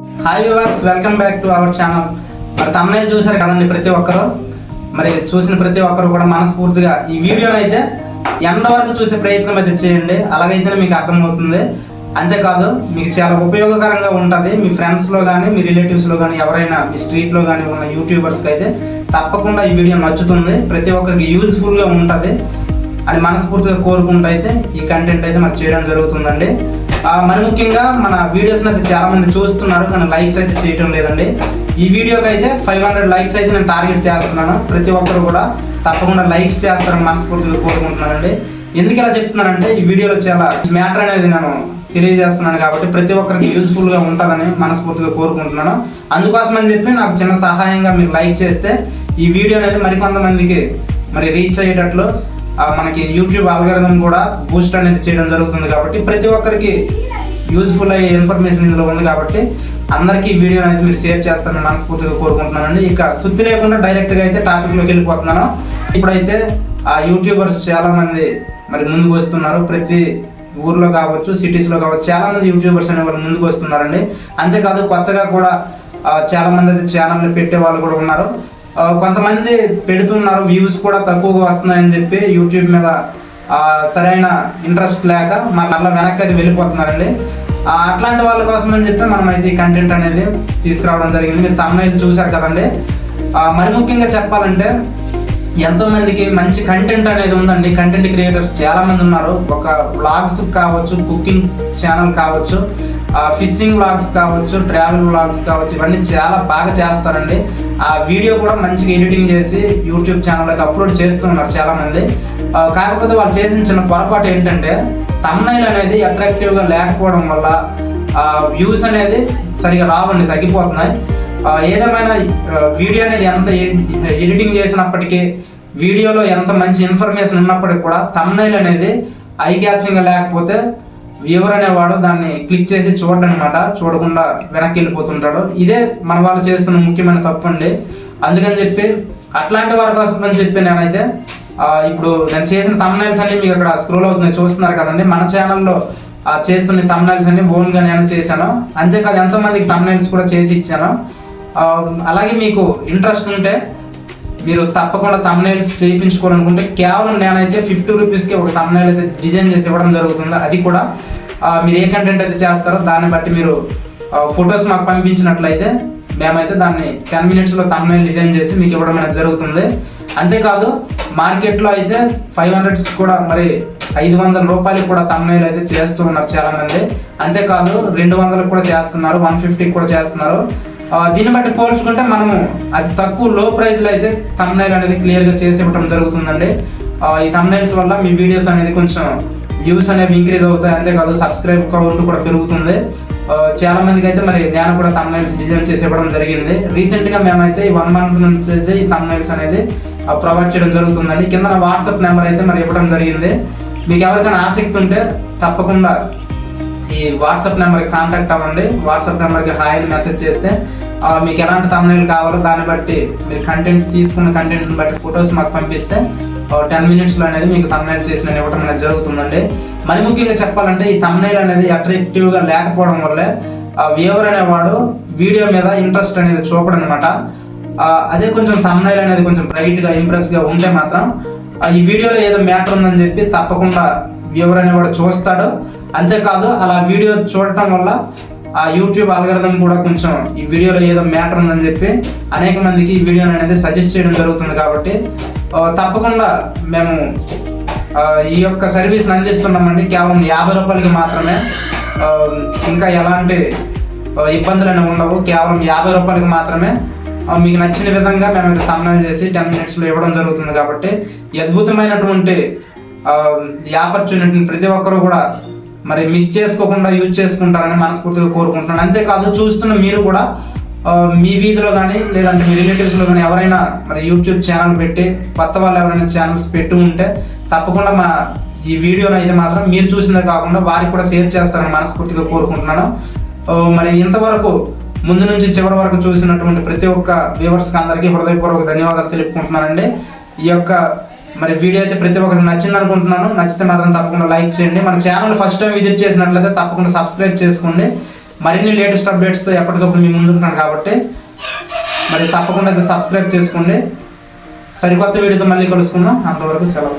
Hi viewers welcome back to our channel మరి తమిళ చూశారు కదండి ప్రతి ఒక్కరు? మరి చూసిన ప్రతి ఒక్కరు కూడా మనస్ఫూర్తిగా ఈ వీడియోని అయితే ఎండ వరకు చూసే ప్రయత్నం అయితే చేయండి. అలాగైతేనే మీకు అర్థమవుతుంది. అంతేకాదు మీకు చాలా ఉపయోగకరంగా ఉంటుంది. మీ ఫ్రెండ్స్లో కానీ మీ రిలేటివ్స్లో కానీ ఎవరైనా మీ స్ట్రీట్లో కానీ ఉన్న యూట్యూబర్స్కి అయితే తప్పకుండా ఈ వీడియో నచ్చుతుంది. ప్రతి ఒక్కరికి యూజ్ఫుల్గా ఉంటుంది అని మనస్ఫూర్తిగా కోరుకుంటూ అయితే ఈ కంటెంట్ అయితే మరి చేయడం జరుగుతుందండి. మరి ముఖ్యంగా మన వీడియోస్ అయితే చాలా మంది చూస్తున్నారు కానీ లైక్స్ అయితే చేయటం లేదండి. ఈ వీడియోకి అయితే ఫైవ్ హండ్రెడ్ లైక్స్ అయితే నేను టార్గెట్ చేస్తున్నాను. ప్రతి ఒక్కరు కూడా తప్పకుండా లైక్స్ చేస్తారని మనస్ఫూర్తిగా కోరుకుంటున్నానండి. ఎందుకు ఇలా చెప్తున్నానంటే ఈ వీడియోలో చాలా మ్యాటర్ అనేది నేను తెలియజేస్తున్నాను కాబట్టి ప్రతి ఒక్కరికి యూస్ఫుల్గా ఉంటుందని మనస్ఫూర్తిగా కోరుకుంటున్నాను. అందుకోసం అని చెప్పి నాకు చిన్న సహాయంగా మీరు లైక్ చేస్తే ఈ వీడియో అనేది మరికొంతమందికి మరి రీచ్ అయ్యేటట్లు మనకి యూట్యూబ్ అల్గరిథం కూడా బూస్ట్ అనేది చేయడం జరుగుతుంది కాబట్టి ప్రతి ఒక్కరికి యూజ్ఫుల్ అయ్యే ఇన్ఫర్మేషన్ ఇందులో ఉంది కాబట్టి అందరికీ వీడియో అనేది మీరు షేర్ చేస్తారని మనస్ఫూర్తిగా కోరుకుంటున్నానండి. ఇక సుత్తి లేకుండా డైరెక్ట్గా అయితే టాపిక్లోకి వెళ్ళిపోతున్నాను. ఇప్పుడైతే ఆ యూట్యూబర్స్ చాలామంది మరి ముందుకు వస్తున్నారు. ప్రతి ఊర్లో కావచ్చు సిటీస్లో కావచ్చు చాలా మంది యూట్యూబర్స్ అనే వాళ్ళు ముందుకు వస్తున్నారండి. అంతేకాదు కొత్తగా కూడా చాలామంది అయితే ఛానల్ని పెట్టే వాళ్ళు కూడా ఉన్నారు. కొంతమంది పెడుతున్నారు వ్యూస్ కూడా తక్కువగా వస్తున్నాయని చెప్పి యూట్యూబ్ మీద సరైన ఇంట్రెస్ట్ లేక మళ్ళీ వెనక్కి అయితే వెళ్ళిపోతున్నారండి. అట్లాంటి వాళ్ళ కోసం అని చెప్పి మనం అయితే ఈ కంటెంట్ అనేది తీసుకురావడం జరిగింది. మీరు తమిళ చూశారు కదండి. మరి ముఖ్యంగా చెప్పాలంటే ఎంతో మందికి మంచి కంటెంట్ అనేది ఉందండి. కంటెంట్ క్రియేటర్స్ చాలా మంది ఉన్నారు. ఒక వ్లాగ్స్ కావచ్చు కుకింగ్ ఛానల్ కావచ్చు ఫిషింగ్ వ్లాగ్స్ కావచ్చు ట్రావెల్ వ్లాగ్స్ కావచ్చు ఇవన్నీ చాలా బాగా చేస్తారండి. ఆ వీడియో కూడా మంచిగా ఎడిటింగ్ చేసి యూట్యూబ్ ఛానల్ అయితే అప్లోడ్ చేస్తూ ఉన్నారు చాలా మంది కాకపోతే వాళ్ళు చేసిన చిన్న పొరపాటు ఏంటంటే తమ్నైల్ అనేది అట్రాక్టివ్గా లేకపోవడం వల్ల వ్యూస్ అనేది సరిగా రావండి తగ్గిపోతున్నాయి. ఏదేమైనా వీడియో అనేది ఎంత ఎడిటింగ్ చేసినప్పటికీ వీడియోలో ఎంత మంచి ఇన్ఫర్మేషన్ ఉన్నప్పటికీ కూడా తమ్నైల్ అనేది ఐ క్యాచింగ్ లేకపోతే వ్యూవర్ అనేవాడు దాన్ని క్లిక్ చేసి చూడడం అనమాట చూడకుండా వెనక్కి వెళ్ళిపోతుంటాడు. ఇదే మన వాళ్ళు చేస్తున్న ముఖ్యమైన తప్పు అండి. అందుకని చెప్పి అట్లాంటి వారి కోసం అని చెప్పి నేనైతే ఇప్పుడు నేను చేసిన తమ్నైల్స్ అన్ని మీకు అక్కడ స్క్రోల్ అవుతుంది చూస్తున్నారు కదండి. మన ఛానల్లో చేస్తున్న తమ్నైల్స్ అన్ని ఓన్గా నేను చేశాను. అంతేకాదు ఎంతో మందికి తమ్నైల్స్ కూడా చేసి ఇచ్చాను. Um, అలాగే మీకు ఇంట్రెస్ట్ ఉంటే మీరు తప్పకుండా తమ్నైల్స్ చేయించుకోవాలనుకుంటే కేవలం నేనైతే ఫిఫ్టీ రూపీస్కి ఒక తమ్నైల్ అయితే డిజైన్ చేసి ఇవ్వడం జరుగుతుంది. అది కూడా uh, మీరు ఏ కంటెంట్ అయితే చేస్తారో దాన్ని బట్టి మీరు uh, ఫొటోస్ మాకు పంపించినట్లయితే మేమైతే దాన్ని టెన్ మినిట్స్లో తమ్నైల్ డిజైన్ చేసి మీకు ఇవ్వడం అనేది జరుగుతుంది. అంతేకాదు మార్కెట్లో అయితే ఫైవ్ హండ్రెడ్స్ కూడా మరి ఐదు వందల రూపాయలు కూడా తమ్నైల్ అయితే చేస్తూ ఉన్నారు చాలా మంది అంతేకాదు రెండు వందలకు కూడా చేస్తున్నారు వన్ ఫిఫ్టీకి కూడా చేస్తున్నారు. దీన్ని బట్టి పోల్చుకుంటే మనము అది తక్కువ లో ప్రైస్లో అయితే తమ్నైల్ అనేది క్లియర్గా చేసి ఇవ్వడం జరుగుతుందండి. ఈ తమ్నైల్స్ వల్ల మీ వీడియోస్ అనేది కొంచెం వ్యూస్ అనేవి ఇంక్రీజ్ అవుతాయి. అంతేకాదు సబ్స్క్రైబ్ కౌంట్ కూడా పెరుగుతుంది. చాలా మందికి అయితే మరి నేను కూడా తమ్నైల్స్ డిజైన్ చేసి ఇవ్వడం జరిగింది. రీసెంట్గా మేమైతే ఈ వన్ మంత్ నుంచి అయితే ఈ తమ్నైల్స్ అనేది ప్రొవైడ్ చేయడం జరుగుతుందండి. కింద వాట్సాప్ నెంబర్ అయితే మరి ఇవ్వడం జరిగింది. మీకు ఎవరికైనా ఆసక్తి ఉంటే తప్పకుండా ఈ వాట్సాప్ నెంబర్కి కాంటాక్ట్ అవ్వండి. వాట్సాప్ నెంబర్కి హాయ్ అని మెసేజ్ చేస్తే మీకు ఎలాంటి తమ్నైల్ కావాలో దాన్ని బట్టి మీరు కంటెంట్ తీసుకున్న కంటెంట్ని బట్టి ఫొటోస్ మాకు పంపిస్తే టెన్ మినిట్స్లో అనేది మీకు తమ్నైల్ చేసిన ఇవ్వడం అనేది జరుగుతుందండి. మరి ముఖ్యంగా చెప్పాలంటే ఈ తమ్నైల్ అనేది అట్రాక్టివ్గా లేకపోవడం వల్లే వ్యూవర్ అనేవాడు వీడియో మీద ఇంట్రెస్ట్ అనేది చూపడం అనమాట అదే కొంచెం తమ్నైల్ అనేది కొంచెం బ్రైట్గా ఇంప్రెస్గా ఉంటే మాత్రం ఆ, ఈ వీడియోలో ఏదో మ్యాటర్ ఉందని చెప్పి తప్పకుండా వ్యూవర్ అనేవాడు చూస్తాడు. అంతేకాదు అలా వీడియో చూడటం వల్ల ఆ యూట్యూబ్ అల్గరిథం కూడా కొంచెం ఈ వీడియోలో ఏదో మ్యాటర్ ఉందని చెప్పి అనేక మందికి ఈ వీడియోని అనేది సజెస్ట్ చేయడం జరుగుతుంది కాబట్టి తప్పకుండా మేము ఈ యొక్క సర్వీస్ని అందిస్తున్నామండి. కేవలం యాభై రూపాయలకి మాత్రమే ఇంకా ఎలాంటి ఇబ్బందులు అనేవి ఉండవు. కేవలం యాభై రూపాయలకి మాత్రమే మీకు నచ్చిన విధంగా మేము తమ్నైల్ చేసి టెన్ మినిట్స్లో ఇవ్వడం జరుగుతుంది కాబట్టి అద్భుతమైనటువంటి ఈ ఆపర్చునిటీని ప్రతి ఒక్కరూ కూడా మరి మిస్ చేసుకోకుండా యూజ్ చేసుకుంటారని మనస్ఫూర్తిగా కోరుకుంటున్నాను. అంతేకాదు చూస్తున్న మీరు కూడా మీ వీధిలో కానీ లేదంటే మీ రిలేటివ్స్లో కానీ ఎవరైనా మరి యూట్యూబ్ ఛానల్ పెట్టి కొత్త వాళ్ళు ఎవరైనా ఛానల్స్ పెట్టి ఉంటే తప్పకుండా మా ఈ వీడియోని అయితే మాత్రం మీరు చూసిందే కాకుండా వారికి కూడా షేర్ చేస్తారని మనస్ఫూర్తిగా కోరుకుంటున్నాను. మరి ఇంతవరకు ముందు నుంచి చివరి వరకు చూసినటువంటి ప్రతి ఒక్క వ్యూవర్స్కి అందరికీ హృదయపూర్వక ధన్యవాదాలు తెలుపుకుంటున్నానండి. ఈ యొక్క మరి వీడియో అయితే ప్రతి ఒక్కరికి నచ్చింది అనుకుంటున్నాను. నచ్చితే మాత్రం తప్పకుండా లైక్ చేయండి. మన ఛానల్ ఫస్ట్ టైం విజిట్ చేసినట్లయితే తప్పకుండా సబ్స్క్రైబ్ చేసుకోండి. మరిన్ని లేటెస్ట్ అప్డేట్స్ ఎప్పటికప్పుడు మీ ముందుంటున్నాను కాబట్టి మరి తప్పకుండా అయితే సబ్స్క్రైబ్ చేసుకోండి. సరికొత్త వీడియోతో మళ్ళీ కలుసుకుందాం. అంతవరకు సెలవు.